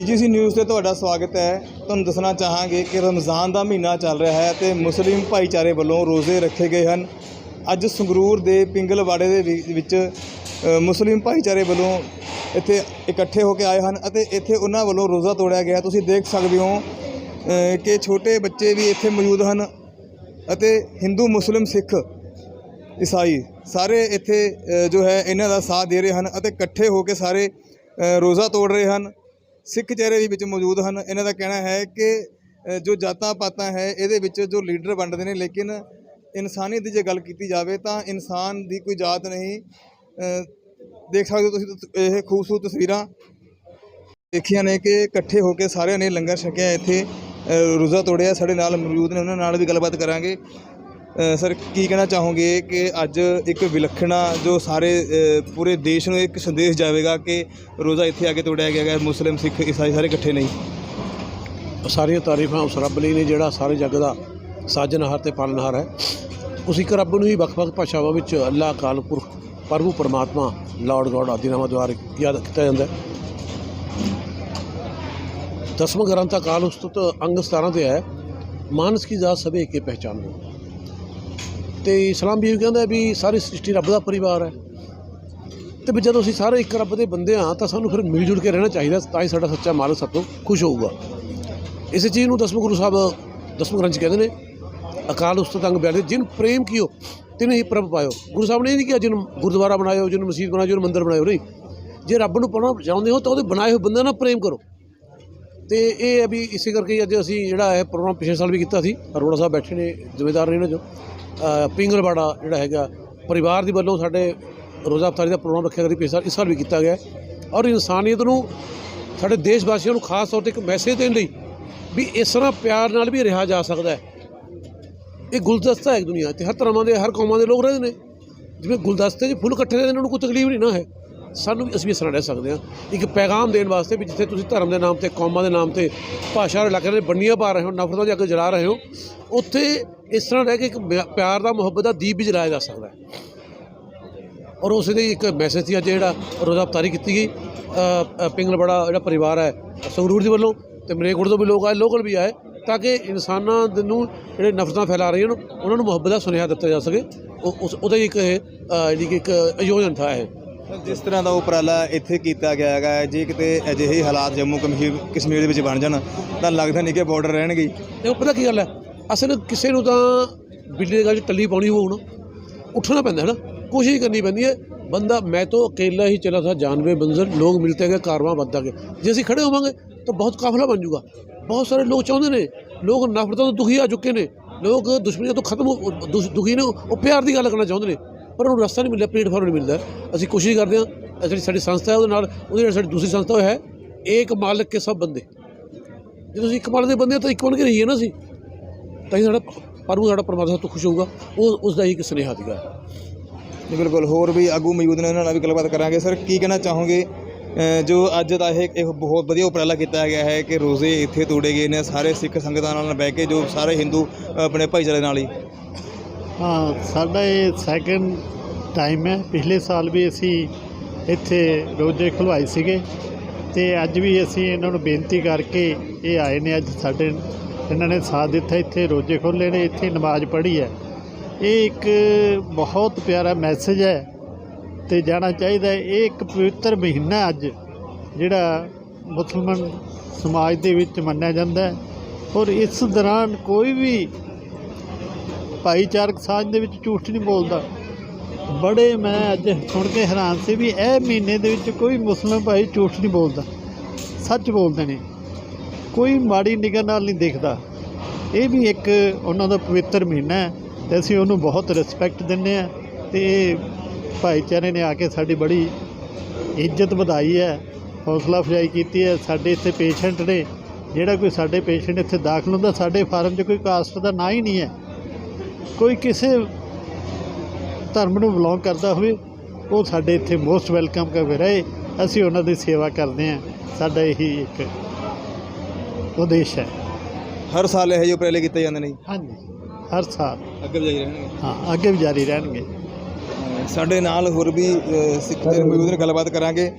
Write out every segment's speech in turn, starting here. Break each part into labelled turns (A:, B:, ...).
A: GC news ਤੇ ਤੁਹਾਡਾ ਸਵਾਗਤ ਹੈ। ਤੁਹਾਨੂੰ ਦੱਸਣਾ ਚਾਹਾਂਗੇ ਕਿ ਰਮਜ਼ਾਨ ਦਾ ਮਹੀਨਾ ਚੱਲ ਰਿਹਾ ਹੈ ਤੇ ਮੁਸਲਿਮ ਭਾਈਚਾਰੇ ਵੱਲੋਂ ਰੋਜ਼ੇ ਰੱਖੇ ਗਏ ਹਨ। ਅੱਜ ਸੰਗਰੂਰ ਦੇ ਪਿੰਗਲਵਾੜੇ ਦੇ ਵਿ- ਵਿੱਚ ਮੁਸਲਿਮ ਭਾਈਚਾਰੇ ਵੱਲੋਂ ਇੱਥੇ ਇਕੱਠੇ ਹੋ ਕੇ ਆਏ ਹਨ ਅਤੇ ਇੱਥੇ ਉਹਨਾਂ ਵੱਲੋਂ ਰੋਜ਼ਾ ਤੋੜਿਆ ਗਿਆ। ਤੁਸੀਂ ਦੇਖ ਸਕਦੇ ਹੋ ਕਿ ਛੋਟੇ ਬੱਚੇ ਵੀ ਇੱਥੇ ਮੌਜੂਦ ਹਨ ਅਤੇ ਹਿੰਦੂ, ਮੁਸਲਿਮ, ਸਿੱਖ, ਈਸਾਈ ਸਾਰੇ ਇੱਥੇ ਜੋ ਹੈ, ਇਹਨਾਂ ਦਾ ਸਾਥ ਦੇ ਰਹੇ ਹਨ ਅਤੇ ਇਕੱਠੇ ਹੋ ਕੇ ਸਾਰੇ ਰੋਜ਼ਾ ਤੋੜ ਰਹੇ ਹਨ। ਸਿੱਖ ਚਿਹਰੇ ਵੀ ਵਿੱਚ ਮੌਜੂਦ ਹਨ। ਇਹਨਾਂ ਦਾ ਕਹਿਣਾ ਹੈ ਕਿ ਜੋ ਜਾਤਾਂ ਪਾਤਾਂ ਹੈ, ਇਹਦੇ ਵਿੱਚ ਜੋ ਲੀਡਰ ਵੰਡਦੇ ਨੇ, ਲੇਕਿਨ ਇਨਸਾਨੀਅਤ ਦੀ ਜੇ ਗੱਲ ਕੀਤੀ ਜਾਵੇ ਤਾਂ ਇਨਸਾਨ ਦੀ ਕੋਈ ਜਾਤ ਨਹੀਂ। ਦੇਖ ਸਕਦੇ ਹੋ ਤੁਸੀਂ ਇਹ ਖੂਬਸੂਰਤ ਤਸਵੀਰਾਂ ਦੇਖੀਆਂ ਨੇ ਕਿ ਇਕੱਠੇ ਹੋ ਕੇ ਸਾਰਿਆਂ ਨੇ ਲੰਗਰ ਛਕਿਆ ਇੱਥੇ। ਰੋਜ਼ਾ ਤੋੜਿਆ, ਸਾਡੇ ਨਾਲ ਮੌਜੂਦ ਨੇ, ਉਹਨਾਂ ਨਾਲ ਵੀ ਗੱਲਬਾਤ ਕਰਾਂਗੇ। ਸਰ, ਕੀ ਕਹਿਣਾ ਚਾਹੋਗੇ ਕਿ ਅੱਜ ਇੱਕ ਵਿਲੱਖਣਾ ਜੋ ਸਾਰੇ ਪੂਰੇ ਦੇਸ਼ ਨੂੰ ਇੱਕ ਸੰਦੇਸ਼ ਜਾਵੇਗਾ ਕਿ ਰੋਜ਼ਾ ਇੱਥੇ ਆ ਕੇ ਤੋੜਿਆ ਗਿਆ ਹੈ ਮੁਸਲਿਮ, ਸਿੱਖ, ਈਸਾਈ ਸਾਰੇ ਇਕੱਠੇ ਨਹੀਂ
B: ਸਾਰੀਆਂ ਤਾਰੀਫਾਂ ਉਸ ਰੱਬ ਲਈ ਨੇ ਜਿਹੜਾ ਸਾਰੇ ਜੱਗ ਦਾ ਸਾਜਨਹਾਰ ਤੇ ਪਾਲਣਹਾਰ ਹੈ। ਉਸ ਇੱਕ ਰੱਬ ਨੂੰ ਹੀ ਵੱਖ-ਵੱਖ ਭਾਸ਼ਾਵਾਂ ਵਿੱਚ ਅੱਲਾ ਕਾਲ ਪੁਰਖ, ਪ੍ਰਭੂ, ਪਰਮਾਤਮਾ, ਲਾਰਡ, ਗੋਡ ਆਦਿ ਨਾਮਾਂ ਦੁਆਰਾ ਯਾਦ ਕੀਤਾ ਜਾਂਦਾ ਹੈ। ਦਸਵਾਂ ਗ੍ਰੰਥ ਅਕਾਲ ਉਸਤਤ ਅੰਗ 17 ਤੇ ਹੈ, ਮਾਨਸ ਕੀ ਜ਼ਾਤ ਸਭੇ ਕੇ ਪਹਿਚਾਨ ਲੋ ਤੇ ਇਸਲਾਮ ਵੀ ਕਹਿੰਦਾ ਵੀ ਸਾਰੀ ਸ੍ਰਿਸ਼ਟੀ ਰੱਬ ਦਾ ਪਰਿਵਾਰ ਹੈ। ਤੇ ਵੀ ਜਦੋਂ ਅਸੀਂ ਸਾਰੇ ਇੱਕ ਰੱਬ ਦੇ ਬੰਦੇ ਹਾਂ, ਤਾਂ ਸਾਨੂੰ ਫਿਰ ਮਿਲ ਜੁਲ ਕੇ ਰਹਿਣਾ ਚਾਹੀਦਾ, ਤਾਂ ਹੀ ਸਾਡਾ ਸੱਚਾ ਮਾਲਕ ਸਭ ਤੋਂ ਖੁਸ਼ ਹੋਊਗਾ। ਇਸੇ ਚੀਜ਼ ਨੂੰ ਦਸਵੇਂ ਗੁਰੂ ਸਾਹਿਬ ਦਸਵੇਂ ਗ੍ਰੰਥ ਕਹਿੰਦੇ ਨੇ, ਅਕਾਲ ਉਸਤਤ ਤੰਗ ਬਿਆਲੇ, ਜਿਨ ਪ੍ਰੇਮ ਕੀਓ, ਤਿਨ ਹੀ ਪ੍ਰਭ ਪਾਇਓ। ਗੁਰੂ ਸਾਹਿਬ ਨੇ ਇਹ ਨਹੀਂ ਕਿਹਾ ਜਿਹਨੂੰ ਗੁਰਦੁਆਰਾ ਬਣਾਇਓ ਜਿਹਨੂੰ ਮਸਜਿਦ ਬਣਾਇਓ ਜਿਹਨੂੰ ਮੰਦਿਰ ਬਣਾਇਓ, ਨਹੀਂ। ਜੇ ਰੱਬ ਨੂੰ ਪਾਉਣਾ ਚਾਹੁੰਦੇ ਹੋ, ਤਾਂ ਉਹਦੇ ਬਣਾਏ ਹੋਏ ਬੰਦੇ ਨਾਲ ਪ੍ਰੇਮ ਕਰੋ। ਤੇ ਇਹ ਹੈ ਵੀ ਇਸੇ ਕਰਕੇ ਅੱਜ ਅਸੀਂ ਜਿਹੜਾ ਹੈ ਪ੍ਰੋਗਰਾਮ ਪਿਛਲੇ ਸਾਲ ਵੀ ਕੀਤਾ ਸੀ, ਅਰੋੜਾ ਸਾਹਿਬ ਬੈਠੇ ਨੇ, ਜ਼ਿੰਮੇਦਾਰ ਨੇ ਇਹਨਾਂ ਚੋਂ। ਪਿੰਗਲਵਾੜਾ ਜਿਹੜਾ ਹੈਗਾ, ਪਰਿਵਾਰ ਦੀ ਵੱਲੋਂ ਸਾਡੇ ਰੋਜ਼ਾ ਅਫਤਾਰੀ ਦਾ ਪ੍ਰੋਗਰਾਮ ਰੱਖਿਆ ਗਿਆ ਪਿਛਲੇ ਸਾਲ, ਇਸ ਸਾਲ ਵੀ ਕੀਤਾ ਗਿਆ ਔਰ ਇਨਸਾਨੀਅਤ ਨੂੰ, ਸਾਡੇ ਦੇਸ਼ ਵਾਸੀਆਂ ਨੂੰ ਖਾਸ ਤੌਰ ਤੇ ਇੱਕ ਮੈਸੇਜ ਦੇਣ ਲਈ ਵੀ ਇਸ ਤਰ੍ਹਾਂ ਪਿਆਰ ਨਾਲ ਵੀ ਰਿਹਾ ਜਾ ਸਕਦਾ ਹੈ। ਇਹ ਗੁਲਦਸਤਾ ਹੈ ਦੁਨੀਆ ਤੇ ਹਰ ਧਰਮਾਂ ਦੇ, ਹਰ ਕੌਮਾਂ ਦੇ ਲੋਕ ਰਹਿੰਦੇ ਨੇ। ਜਿਵੇਂ ਗੁਲਦਸਤੇ 'ਚ ਫੁੱਲ ਇਕੱਠੇ ਰਹਿੰਦੇ ਨੇ, ਉਹਨਾਂ ਨੂੰ ਕੋਈ ਤਕਲੀਫ ਨਹੀਂ ਨਾ ਹੈ। ਸਾਨੂੰ ਵੀ ਅਸੀਂ ਵੀ ਇਸ ਤਰ੍ਹਾਂ ਰਹਿ ਸਕਦੇ ਹਾਂ। ਇੱਕ ਪੈਗਾਮ ਦੇਣ ਵਾਸਤੇ ਵੀ ਜਿੱਥੇ ਤੁਸੀਂ ਧਰਮ ਦੇ ਨਾਮ ਤੇ ਕੌਮਾਂ ਦੇ ਨਾਮ ਤੇ ਭਾਸ਼ਾ ਦੇ ਇਲਾਕੇ ਦੇ ਬੰਨੀਆਂ ਪਾ ਰਹੇ ਹੋ ਨਫ਼ਰਤਾਂ ਦੇ ਅੱਗ ਜਲਾ ਰਹੇ ਹੋ ਉੱਥੇ ਇਸ ਤਰ੍ਹਾਂ ਰਹਿ ਕੇ ਇੱਕ ਮਿਆ- ਪਿਆਰ ਦਾ ਮੁਹੱਬਤ ਦਾ ਦੀਪ ਵੀ ਜਲਾਇਆ ਜਾ ਸਕਦਾ ਹੈ। ਔਰ ਉਸ ਦੇ ਇੱਕ ਮੈਸੇਜ ਸੀ ਅੱਜ ਜਿਹੜਾ ਰੋਜ਼ਾ ਅਫਤਾਰੀ ਕੀਤੀ ਗਈ। ਅ, ਪਿੰਗਲਬੜਾ ਜਿਹੜਾ ਪਰਿਵਾਰ ਹੈ ਸੰਗਰੂਰ ਦੇ ਵੱਲੋਂ ਤੇ ਮਰੇਕੋਟ ਤੋਂ ਵੀ ਲੋਕ ਆਏ ਲੋਕਲ ਵੀ ਆਏ ਤਾਂ ਕਿ ਇਨਸਾਨਾਂ ਨੂੰ ਜਿਹੜੇ ਨਫ਼ਰਤਾਂ ਫੈਲਾ ਰਹੀਆਂ ਨੇ ਉਹਨਾਂ ਨੂੰ ਮੁਹੱਬਤ ਦਾ ਸੁਨੇਹਾ ਦਿੱਤਾ ਜਾ ਸਕੇ। ਉਹ ਉਸ ਉਹਦਾ ਹੀ ਇੱਕ ਇਹ ਜਿਹੜੀ ਕਿ ਇੱਕ ਆਯੋਜਨ ਥਾ ਹੈ
A: ਜਿਸ ਤਰ੍ਹਾਂ ਦਾ ਉਪਰਾਲਾ ਇੱਥੇ ਕੀਤਾ ਗਿਆ ਹੈਗਾ ਜੇ ਕਿਤੇ ਅਜਿਹੇ ਹਾਲਾਤ ਜੰਮੂ ਕਸ਼ਮੀਰ ਕਸ਼ਮੀਰ ਦੇ ਵਿੱਚ ਬਣ ਜਾਣ, ਤਾਂ ਲੱਗਦਾ ਨਹੀਂ ਕਿ ਬਾਰਡਰ ਰਹਿਣਗੇ ਹੀ।
B: ਤੇ ਪਤਾ ਕੀ ਗੱਲ ਹੈ? ਅਸਲ ਕਿਸੇ ਨੂੰ ਤਾਂ ਬਿਜਲੀ ਦੇ ਗੱਲ 'ਚ ਟੱਲੀ ਪਾਉਣੀ ਹੋਊ ਨਾ, ਉੱਠਣਾ ਪੈਂਦਾ ਹੈ ਨਾ, ਕੋਸ਼ਿਸ਼ ਕਰਨੀ ਪੈਂਦੀ ਹੈ, ਬੰਦਾ, ਮੈਂ ਤਾਂ ਅਕੇਲਾ ਹੀ ਚਲਾ ਥਾ ਜਾਨਵੇ, ਬੰਜ਼ਰ, ਲੋਕ ਮਿਲਤੇ ਗਏ ਕਾਰਵਾਂ ਵੱਧਦਾ ਗਏ। ਜੇ ਅਸੀਂ ਖੜੇ ਹੋਵਾਂਗੇ, ਤਾਂ ਬਹੁਤ ਕਾਫਲਾ ਬਣ ਜਾਊਗਾ। ਬਹੁਤ ਸਾਰੇ ਲੋਕ ਚਾਹੁੰਦੇ ਨੇ, ਲੋਕ ਨਫ਼ਰਤਾਂ ਤੋਂ ਦੁਖੀ ਆ ਚੁੱਕੇ ਨੇ, ਲੋਕ ਦੁਸ਼ਮਣੀਆਂ ਤੋਂ ਖਤਮ ਹੋ- ਦੁਸ਼- ਦੁਖੀ ਨੇ, ਉਹ ਪਿਆਰ ਦੀ ਗੱਲ ਕਰਨਾ ਚਾਹੁੰਦੇ ਨੇ। ਪਰ ਉਹਨੂੰ ਰਸਤਾ ਨਹੀਂ ਮਿਲਿਆ ਪਲੇਟਫਾਰਮ ਨਹੀਂ ਮਿਲਦਾ। ਅਸੀਂ ਕੋਸ਼ਿਸ਼ ਕਰਦੇ ਹਾਂ ਜਿਹੜੀ ਸਾਡੀ ਸੰਸਥਾ ਹੈ ਉਹਦੇ ਨਾਲ ਉਹਦੇ ਨਾਲ ਸਾਡੀ ਦੂਸਰੀ ਸੰਸਥਾ ਹੈ ਇੱਕ ਮਾਲਕ ਕੇ ਸਭ ਬੰਦੇ। ਜੇ ਤੁਸੀਂ ਇੱਕ ਮਾਲਕ ਦੇ ਬੰਦੇ ਹੋ ਤਾਂ ਇੱਕ ਬਣ ਕੇ ਰਹੀਏ ਨਾ ਅਸੀਂ। ਤਾਂ ਹੀ ਸਾਡਾ ਪਰਮੂ, ਸਾਡਾ ਪਰਮਾਤਮਾ ਤੋਂ ਖੁਸ਼ ਹੋਊਗਾ। ਉਹ, ਉਸ ਦਾ ਹੀ ਇੱਕ ਸੁਨੇਹਾ ਸੀਗਾ।
A: ਜੀ, ਬਿਲਕੁਲ। ਹੋਰ ਵੀ ਆਗੂ ਮੌਜੂਦ ਨੇ, ਉਹਨਾਂ ਨਾਲ ਵੀ ਗੱਲਬਾਤ ਕਰਾਂਗੇ। ਸਰ, ਕੀ ਕਹਿਣਾ ਚਾਹੋਗੇ? ਜੋ ਅੱਜ ਦਾ ਇਹ ਇੱਕ ਬਹੁਤ ਵਧੀਆ ਉਪਰਾਲਾ ਕੀਤਾ ਗਿਆ ਹੈ ਕਿ ਰੋਜ਼ੇ ਇੱਥੇ ਤੋੜੇ ਗਏ ਨੇ, ਸਾਰੇ ਸਿੱਖ ਸੰਗਤਾਂ ਨਾਲ ਬਹਿ ਕੇ, ਜੋ ਸਾਰੇ ਹਿੰਦੂ ਆਪਣੇ ਭਾਈਚਾਰੇ ਨਾਲ ਹੀ।
C: ਹਾਂ, ਸਾਡਾ ਇਹ ਸੈਕੰਡ ਟਾਈਮ ਹੈ। ਪਿਛਲੇ ਸਾਲ ਵੀ ਅਸੀਂ ਇੱਥੇ ਰੋਜ਼ੇ ਖਲਵਾਏ ਸੀਗੇ ਤੇ ਅੱਜ ਵੀ ਅਸੀਂ ਇਹਨਾਂ ਨੂੰ ਬੇਨਤੀ ਕਰਕੇ ਇਹ ਆਏ ਨੇ। ਅੱਜ ਸਾਡੇ ਇਹਨਾਂ ਨੇ ਸਾਥ ਦਿੱਤਾ, ਇੱਥੇ ਰੋਜ਼ੇ ਖੋਲ੍ਹੇ ਨੇ, ਇੱਥੇ ਨਮਾਜ਼ ਪੜ੍ਹੀ ਹੈ। ਇਹ ਇੱਕ ਬਹੁਤ ਪਿਆਰਾ ਮੈਸੇਜ ਹੈ ਤੇ ਜਾਣਾ ਚਾਹੀਦਾ ਇਹ ਇੱਕ ਪਵਿੱਤਰ ਮਹੀਨਾ ਅੱਜ, ਜਿਹੜਾ ਮੁਸਲਮਾਨ ਸਮਾਜ ਦੇ ਵਿੱਚ ਮੰਨਿਆ ਜਾਂਦਾ ਹੈ। ਔਰ ਇਸ ਦੌਰਾਨ ਕੋਈ ਵੀ ਭਾਈਚਾਰਕ ਸਾਂਝ ਦੇ ਵਿੱਚ ਝੂਠ ਨਹੀਂ ਬੋਲਦਾ। ਬੜੇ ਮੈਂ ਅੱਜ ਸੁਣ ਕੇ ਹੈਰਾਨ ਸੀ ਵੀ ਇਹ ਮਹੀਨੇ ਦੇ ਵਿੱਚ ਕੋਈ ਮੁਸਲਮਾਨ ਭਾਈ ਝੂਠ ਨਹੀਂ ਬੋਲਦਾ। ਸੱਚ ਬੋਲਦੇ ਨੇ। ਕੋਈ ਮਾੜੀ ਨਿਗਾਹ ਨਾਲ ਨਹੀਂ ਦੇਖਦਾ। ਇਹ ਵੀ ਇੱਕ ਉਹਨਾਂ ਦਾ ਪਵਿੱਤਰ ਮਹੀਨਾ ਹੈ ਤੇ ਅਸੀਂ ਉਹਨੂੰ ਬਹੁਤ ਰਿਸਪੈਕਟ ਦਿੰਦੇ ਆ ਤੇ ਇਹ ਭਾਈਚਾਰੇ ਨੇ ਆ ਕੇ ਸਾਡੀ ਬੜੀ ਇੱਜ਼ਤ ਵਧਾਈ ਹੈ, ਹੌਸਲਾ ਅਫਜ਼ਾਈ ਕੀਤੀ ਹੈ। ਸਾਡੇ ਇੱਥੇ ਪੇਸ਼ੈਂਟ ਨੇ, ਜਿਹੜਾ ਕੋਈ ਸਾਡੇ ਪੇਸ਼ੈਂਟ ਇੱਥੇ ਦਾਖਲ ਹੁੰਦਾ, ਸਾਡੇ ਫਾਰਮ 'ਚ ਕੋਈ ਕਾਸਟ ਦਾ ਨਾਂ ਹੀ ਨਹੀਂ ਹੈ। ਕੋਈ ਕਿਸੇ ਧਰਮ ਨੂੰ ਬਿਲੋਂਗ ਕਰਦਾ ਹੋਵੇ ਉਹ ਸਾਡੇ ਇੱਥੇ ਮੋਸਟ ਵੈਲਕਮ ਕਰ ਰਹੇ। ਅਸੀਂ ਉਹਨਾਂ ਦੀ ਸੇਵਾ ਕਰਦੇ ਹਾਂ। ਸਾਡਾ ਇਹੀ ਇੱਕ ਉਦੇਸ਼ ਹੈ।
A: ਹਰ ਸਾਲ ਇਹੋ ਜਿਹੇ ਉਪਰਾਲੇ ਕੀਤੇ ਜਾਂਦੇ ਨੇ ਜੀ।
C: ਹਾਂਜੀ ਹਰ ਸਾਲ।
A: ਅੱਗੇ ਵੀ ਜਾਰੀ ਰਹਿਣਗੇ?
C: ਹਾਂ ਅੱਗੇ ਵੀ ਜਾਰੀ ਰਹਿਣਗੇ।
A: ਸਾਡੇ ਨਾਲ ਹੋਰ ਵੀ ਅ, ਸਿੱਖ ਦੇ ਮੌਜੂਦ ਨੇ ਗੱਲਬਾਤ ਕਰਾਂਗੇ।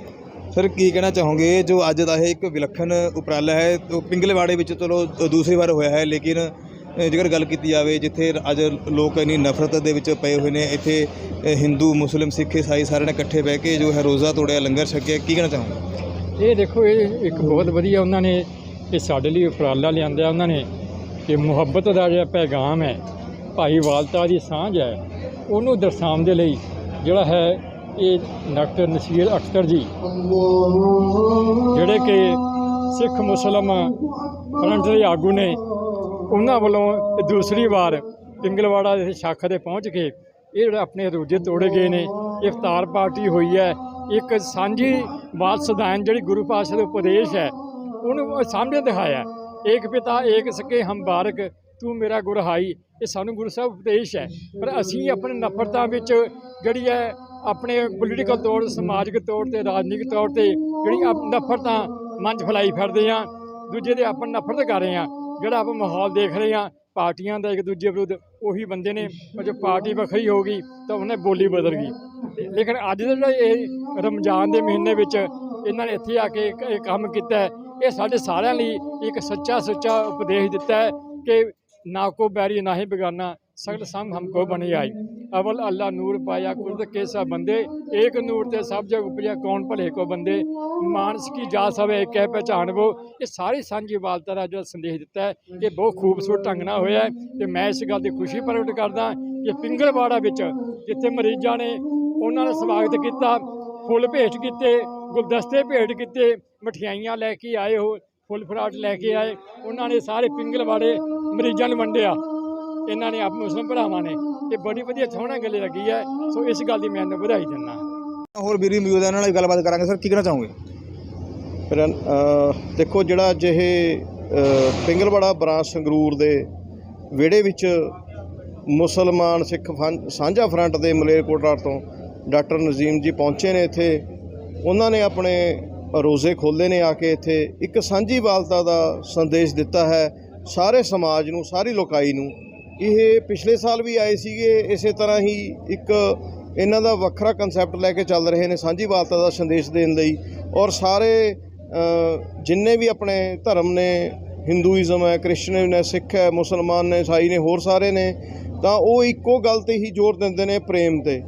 A: ਸਰ ਕੀ ਕਹਿਣਾ ਚਾਹੋਗੇ? ਜੋ ਅੱਜ ਦਾ ਇਹ ਇੱਕ ਵਿਲੱਖਣ ਉਪਰਾਲਾ ਹੈ ਉਹ ਪਿੰਗਲਵਾੜੇ ਵਿੱਚ ਚਲੋ ਦੂਸਰੀ ਵਾਰ ਹੋਇਆ ਹੈ ਲੇਕਿਨ ਜੇਕਰ ਗੱਲ ਕੀਤੀ ਜਾਵੇ, ਜਿੱਥੇ ਅੱਜ ਲੋਕ ਇੰਨੀ ਨਫ਼ਰਤ ਦੇ ਵਿੱਚ ਪਏ ਹੋਏ ਨੇ, ਇੱਥੇ ਹਿੰਦੂ, ਮੁਸਲਿਮ, ਸਿੱਖ, ਈਸਾਈ ਸਾਰਿਆਂ ਨੇ ਇਕੱਠੇ ਬਹਿ ਕੇ ਜੋ ਹੈ ਰੋਜ਼ਾ ਤੋੜਿਆ, ਲੰਗਰ ਛਕਿਆ, ਕੀ ਕਹਿਣਾ ਚਾਹੁੰਦਾ
D: ਇਹ ਦੇਖੋ, ਇਹ ਇੱਕ ਬਹੁਤ ਵਧੀਆ ਉਹਨਾਂ ਨੇ, ਇਹ ਸਾਡੇ ਲਈ ਉਪਰਾਲਾ ਲਿਆਂਦਾ, ਉਹਨਾਂ ਨੇ ਕਿ ਮੁਹੱਬਤ ਦਾ ਜਿਹੜਾ ਪੈਗਾਮ ਹੈ ਭਾਈਵਾਲਤਾ ਦੀ ਸਾਂਝ ਹੈ, ਉਹਨੂੰ ਦਰਸਾਉਣ ਦੇ ਲਈ ਜਿਹੜਾ ਹੈ ਇਹ ਡਾਕਟਰ ਨਸੀਰ ਅਖਤਰ ਜੀ, ਜਿਹੜੇ ਕਿ ਸਿੱਖ, ਮੁਸਲਮ ਫਰੰਟ ਦੇ ਆਗੂ ਨੇ ਉਹਨਾਂ ਵੱਲੋਂ ਦੂਸਰੀ ਵਾਰ ਪਿੰਗਲਵਾੜਾ ਦੇ ਸ਼ੱਖ ਦੇ ਪਹੁੰਚ ਕੇ ਇਹ ਜਿਹੜੇ ਆਪਣੇ ਰੋਜੇ ਤੋੜੇ ਗਏ ਨੇ, ਇਫਤਾਰ ਪਾਰਟੀ ਹੋਈ ਹੈ। ਇੱਕ ਸਾਂਝੀ ਬਾਤ ਸਦਾਇਨ ਜਿਹੜੀ ਗੁਰੂ ਪਾਤਸ਼ਾਹ ਦੇ ਉਪਦੇਸ਼ ਹੈ, ਉਹਨੂੰ ਸਾਹਮਣੇ ਦਿਖਾਇਆ। ਏਕ ਪਿਤਾ, ਏਕ ਸਕੇ ਹਮ ਬਾਰਕ, ਤੂੰ ਮੇਰਾ ਗੁਰ ਹਾਈ। ਇਹ ਸਾਨੂੰ ਗੁਰੂ ਸਾਹਿਬ ਉਪਦੇਸ਼ ਹੈ। ਪਰ ਅਸੀਂ ਆਪਣੇ ਨਫ਼ਰਤਾਂ ਵਿੱਚ ਜਿਹੜੀ ਹੈ, ਆਪਣੇ ਪੋਲੀਟੀਕਲ ਤੌਰ, ਸਮਾਜਿਕ ਤੌਰ ਤੇ, ਰਾਜਨੀਤਿਕ ਤੌਰ ਤੇ ਜਿਹੜੀ ਨਫ਼ਰਤਾਂ ਮੰਚ 'ਚ ਫੈਲਾਈ ਫਿਰਦੇ ਆ ਦੂਜੇ ਦੇ ਆਪਾਂ ਨਫ਼ਰਤ ਕਰ ਰਹੇ ਆ ਜਿਹੜਾ ਆਪਾਂ ਮਾਹੌਲ ਦੇਖ ਰਹੇ ਹਾਂ, ਪਾਰਟੀਆਂ ਦਾ ਇੱਕ ਦੂਜੇ ਵਿਰੁੱਧ ਉਹੀ ਬੰਦੇ ਨੇ ਪਰ ਜੋ ਪਾਰਟੀ ਵੱਖਰੀ ਹੋ ਗਈ, ਤਾਂ ਉਹਨੇ ਬੋਲੀ ਬਦਲ ਗਈ। ਲੇਕਿਨ ਅੱਜ ਦਾ ਜਿਹੜਾ ਇਹ ਰਮਜ਼ਾਨ ਦੇ ਮਹੀਨੇ ਵਿੱਚ ਇਹਨਾਂ ਨੇ ਇੱਥੇ ਆ ਕੇ ਇਹ ਕੰਮ ਕੀਤਾ ਇਹ ਸਾਡੇ ਸਾਰਿਆਂ ਲਈ ਇੱਕ ਸੱਚਾ ਸੁੱਚਾ ਉਪਦੇਸ਼ ਦਿੱਤਾ ਹੈ ਕਿ ਨਾ ਕੋ ਬੈਰੀ, ਨਾ ਹੀ ਬੇਗਾਨਾ। ਸਗਲ ਸੰਗ ਹਮਕੋ ਬਣੀ ਆਈ। ਅਵਲ ਅੱਲਾ ਨੂਰ ਪਾਇਆ ਕੁਰਦ ਕੇ ਸਭ ਬੰਦੇ, ਏਕ ਨੂਰ ਤੇ ਸਭ ਜਗ ਉਪਜਿਆ ਕੌਣ ਭਲੇ ਕੋ ਬੰਦੇ? ਮਾਨਸ ਕੀ ਜਾ ਸਵੇ, ਕਹਿ ਪਹਿਚਾਨਵੋ ਇਹ ਸਾਰੀ ਸਾਂਝੀ ਵਾਲਤਾ ਦਾ ਜਿਹੜਾ ਸੰਦੇਸ਼ ਦਿੱਤਾ ਹੈ, ਇਹ ਬਹੁਤ ਖੂਬਸੂਰਤ ਢੰਗ ਨਾਲ ਹੋਇਆ ਹੈ ਤੇ ਮੈਂ ਇਸ ਗੱਲ ਦੀ ਖੁਸ਼ੀ ਪ੍ਰਗਟ ਕਰਦਾ ਕਿ ਪਿੰਗਲਵਾੜਾ ਵਿੱਚ ਜਿੱਥੇ ਮਰੀਜ਼ਾਂ ਨੇ ਉਹਨਾਂ ਦਾ ਸਵਾਗਤ ਕੀਤਾ, ਫੁੱਲ ਭੇਟ ਕੀਤੇ, ਗੁਲਦਸਤੇ ਭੇਟ ਕੀਤੇ, ਮਠਿਆਈਆਂ ਲੈ ਕੇ ਆਏ ਹੋ, ਫੁੱਲ ਫਰਾਟ ਲੈ ਕੇ ਆਏ, ਉਹਨਾਂ ਨੇ ਸਾਰੇ ਪਿੰਗਲਵਾੜੇ ਮਰੀਜ਼ਾਂ ਨੂੰ ਵੰਡਿਆ। ਇਹਨਾਂ ਨੇ ਆਪ ਮੁਸਲਮ ਭਰਾਵਾਂ ਨੇ ਇਹ ਬੜੀ ਵਧੀਆ ਸੋਹਣਾ ਗੱਲ ਲੱਗੀ ਹੈ। ਸੋ ਇਸ ਗੱਲ ਦੀ ਮੈਂ ਇਹਨੂੰ ਵਧਾਈ ਦਿੰਦਾ।
A: ਹੋਰ ਵੀਰੀ ਮੌਜੂਦ ਹੈ ਉਹਨਾਂ ਨਾਲ ਗੱਲਬਾਤ ਕਰਾਂਗੇ। ਸਰ ਕੀ ਕਹਿਣਾ ਚਾਹੋਗੇ?
E: ਦੇਖੋ ਜਿਹੜਾ ਅੱਜ ਇਹ ਪਿੰਗਲਵਾੜਾ ਬ੍ਰਾਂਚ ਸੰਗਰੂਰ ਦੇ ਵਿਹੜੇ ਵਿੱਚ ਮੁਸਲਮਾਨ ਸਿੱਖ ਸਾਂਝਾ ਫਰੰਟ ਦੇ ਮਲੇਰਕੋਟਲਾ ਤੋਂ ਡਾਕਟਰ ਨਜ਼ੀਮ ਜੀ ਪਹੁੰਚੇ ਨੇ ਇੱਥੇ। ਉਹਨਾਂ ਨੇ ਆਪਣੇ ਰੋਜ਼ੇ ਖੋਲ੍ਹੇ ਨੇ ਆ ਕੇ ਇੱਥੇ ਇੱਕ ਸਾਂਝੀ ਵਾਲਤਾ ਦਾ ਸੰਦੇਸ਼ ਦਿੱਤਾ ਹੈ। ਸਾਰੇ ਸਮਾਜ ਨੂੰ ਸਾਰੀ ਲੋਕਾਈ ਨੂੰ ਇਹ ਪਿਛਲੇ ਸਾਲ ਵੀ ਆਏ ਸੀਗੇ, ਇਸੇ ਤਰ੍ਹਾਂ ਹੀ ਇੱਕ ਇਹਨਾਂ ਦਾ ਵੱਖਰਾ ਕਨਸੈਪਟ ਲੈ ਕੇ ਚੱਲ ਰਹੇ ਨੇ ਸਾਂਝੀ ਵਾਲਤਾ ਦਾ ਸੰਦੇਸ਼ ਦੇਣ ਲਈ ਔਰ ਸਾਰੇ ਜਿੰਨੇ ਵੀ ਆਪਣੇ ਧਰਮ ਨੇ ਹਿੰਦੂਇਜ਼ਮ ਹੈ ਕ੍ਰਿਸਚਨ ਹੈ ਸਿੱਖ ਹੈ ਮੁਸਲਮਾਨ ਨੇ ਈਸਾਈ ਨੇ, ਹੋਰ ਸਾਰੇ ਨੇ, ਤਾਂ ਉਹ ਇੱਕੋ ਗੱਲ ਤੇ ਹੀ ਜ਼ੋਰ ਦਿੰਦੇ ਨੇ ਪ੍ਰੇਮ ਤੇ।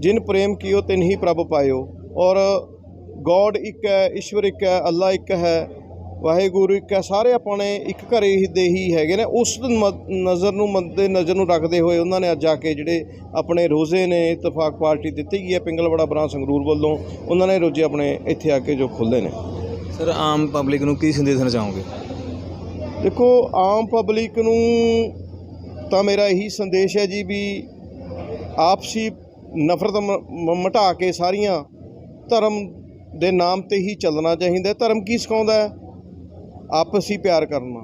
E: ਜਿਨ ਪ੍ਰੇਮ ਕੀਓ ਤਿਨ ਹੀ ਪ੍ਰਭ ਪਾਇਓ। ਔਰ ਗੋਡ ਇੱਕ ਹੈ, ਈਸ਼ਵਰ ਇੱਕ ਹੈ ਅੱਲਾ ਇੱਕ ਹੈ। ਵਾਹਿਗੁਰੂ ਇੱਕ ਹੈ ਸਾਰੇ ਆਪਣੇ ਇੱਕ ਘਰੇ ਹੀ ਦੇ ਹੀ ਹੈਗੇ ਨੇ। ਉਸ ਨਜ਼ਰ ਨੂੰ ਮੱਦੇ ਨਜ਼ਰ ਨੂੰ ਰੱਖਦੇ ਹੋਏ ਉਹਨਾਂ ਨੇ ਅੱਜ ਆ ਕੇ ਜਿਹੜੇ ਆਪਣੇ ਰੋਜ਼ੇ ਨੇ ਇਤਫਾਕ ਪਾਰਟੀ ਦਿੱਤੀ ਗਈ ਹੈ ਪਿੰਗਲਵਾੜਾ ਬਰਾਂ ਸੰਗਰੂਰ ਵੱਲੋਂ। ਉਹਨਾਂ ਨੇ ਰੋਜ਼ੇ ਆਪਣੇ ਇੱਥੇ ਆ ਕੇ ਜੋ ਖੁੱਲ੍ਹੇ ਨੇ।
A: ਸਰ ਆਮ ਪਬਲਿਕ ਨੂੰ ਕੀ ਸੰਦੇਸ਼ ਦੇਣਾ ਚਾਹੋਗੇ?
E: ਦੇਖੋ ਆਮ ਪਬਲਿਕ ਨੂੰ ਤਾਂ ਮੇਰਾ ਇਹੀ ਸੰਦੇਸ਼ ਹੈ ਜੀ ਵੀ ਆਪਸੀ ਨਫ਼ਰਤ ਮਿਟਾ ਕੇ ਸਾਰੀਆਂ ਧਰਮ ਦੇ ਨਾਮ ਤੇ ਹੀ ਚੱਲਣਾ ਚਾਹੀਦਾ ਹੈ। ਧਰਮ ਕੀ ਸਿਖਾਉਂਦਾ ਹੈ? ਆਪਸੀ ਪਿਆਰ ਕਰਨਾ।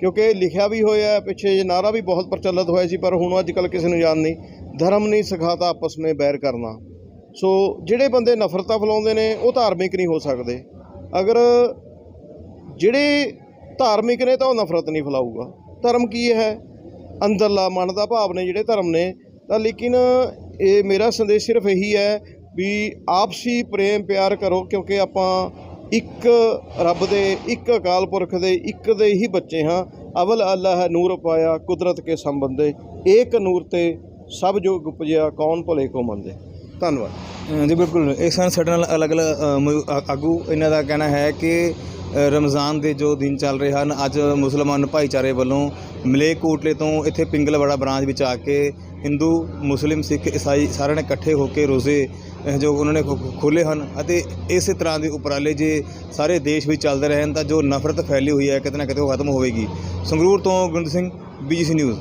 E: ਕਿਉਂਕਿ ਲਿਖਿਆ ਵੀ ਹੋਇਆ ਪਿੱਛੇ ਜੇ ਨਾਰਾ ਵੀ ਬਹੁਤ ਪ੍ਰਚਲਿਤ ਹੋਇਆ ਸੀ, ਪਰ ਹੁਣ ਅੱਜ ਕੱਲ ਕਿਸੇ ਨੂੰ ਯਾਦ ਨਹੀਂ। ਧਰਮ ਨਹੀਂ ਸਿਖਾਤਾ ਆਪਸ ਵਿੱਚ ਬੈਰ ਕਰਨਾ। ਸੋ ਜਿਹੜੇ ਬੰਦੇ ਨਫ਼ਰਤਾਂ ਫੈਲਾਉਂਦੇ ਨੇ, ਉਹ ਧਾਰਮਿਕ ਨਹੀਂ ਹੋ ਸਕਦੇ। ਅਗਰ ਜਿਹੜੇ ਧਾਰਮਿਕ ਨੇ ਤਾਂ ਉਹ ਨਫ਼ਰਤ ਨਹੀਂ ਫੈਲਾਊਗਾ। ਧਰਮ ਕੀ ਹੈ? ਅੰਦਰਲਾ ਮਨ ਦਾ ਭਾਵ ਨੇ ਜਿਹੜੇ ਧਰਮ ਨੇ। ਤਾਂ ਲੇਕਿਨ ਇਹ ਮੇਰਾ ਸੰਦੇਸ਼ ਸਿਰਫ ਇਹੀ ਹੈ ਵੀ ਆਪਸੀ ਪ੍ਰੇਮ ਪਿਆਰ ਕਰੋ, ਕਿਉਂਕਿ ਆਪਾਂ ਇੱਕ ਰੱਬ ਦੇ, ਇੱਕ ਅਕਾਲ ਪੁਰਖ ਦੇ, ਇੱਕ ਦੇ ਹੀ ਬੱਚੇ ਹਾਂ। ਅਵਲ ਅੱਲਾ ਹੈ ਨੂਰ ਪਾਇਆ, ਕੁਦਰਤ ਕੇ ਸੰਬੰਧੇ। ਏਕ ਨੂਰ ਤੇ ਸਭ ਜੋ ਉਪਜਿਆ, ਕੌਣ ਭਲੇ ਕੋ ਮੰਦੇ ਧੰਨਵਾਦ।
A: ਜੀ, ਬਿਲਕੁਲ। ਇਹ ਸਨ ਸਾਡੇ ਨਾਲ ਅਲੱਗ-ਅਲੱਗ ਆਗੂ। ਇਹਨਾਂ ਦਾ ਕਹਿਣਾ ਹੈ ਕਿ ਰਮਜ਼ਾਨ ਦੇ ਜੋ ਦਿਨ ਚੱਲ ਰਹੇ ਹਨ, ਅੱਜ ਮੁਸਲਮਾਨ ਭਾਈਚਾਰੇ ਵੱਲੋਂ ਮਲੇਕੋਟਲੇ ਤੋਂ ਇੱਥੇ ਪਿੰਗਲਵਾੜਾ ਬ੍ਰਾਂਚ ਵਿੱਚ ਆ ਕੇ ਹਿੰਦੂ ਮੁਸਲਿਮ ਸਿੱਖ ਈਸਾਈ ਸਾਰਿਆਂ ਨੇ ਇਕੱਠੇ ਹੋ ਕੇ ਰੋਜ਼ੇ ਅ, ਜੋ ਉਹਨਾਂ ਨੇ ਖੋਲੇ ਹਨ ਅਤੇ ਇਸੇ ਤਰ੍ਹਾਂ ਦੇ ਉਪਰਾਲੇ ਜੇ ਸਾਰੇ ਦੇਸ਼ ਵਿੱਚ ਚੱਲਦੇ ਰਹਿਣ ਤਾਂ ਜੋ ਨਫ਼ਰਤ ਫੈਲੀ ਹੋਈ ਹੈ ਕਿਤੇ ਨਾ ਕਿਤੇ ਉਹ ਖਤਮ ਹੋਵੇਗੀ। ਸੰਗਰੂਰ ਤੋਂ ਗੁਰਿੰਦਰ ਸਿੰਘ ਬੀਜੀਸੀ ਨਿਊਜ਼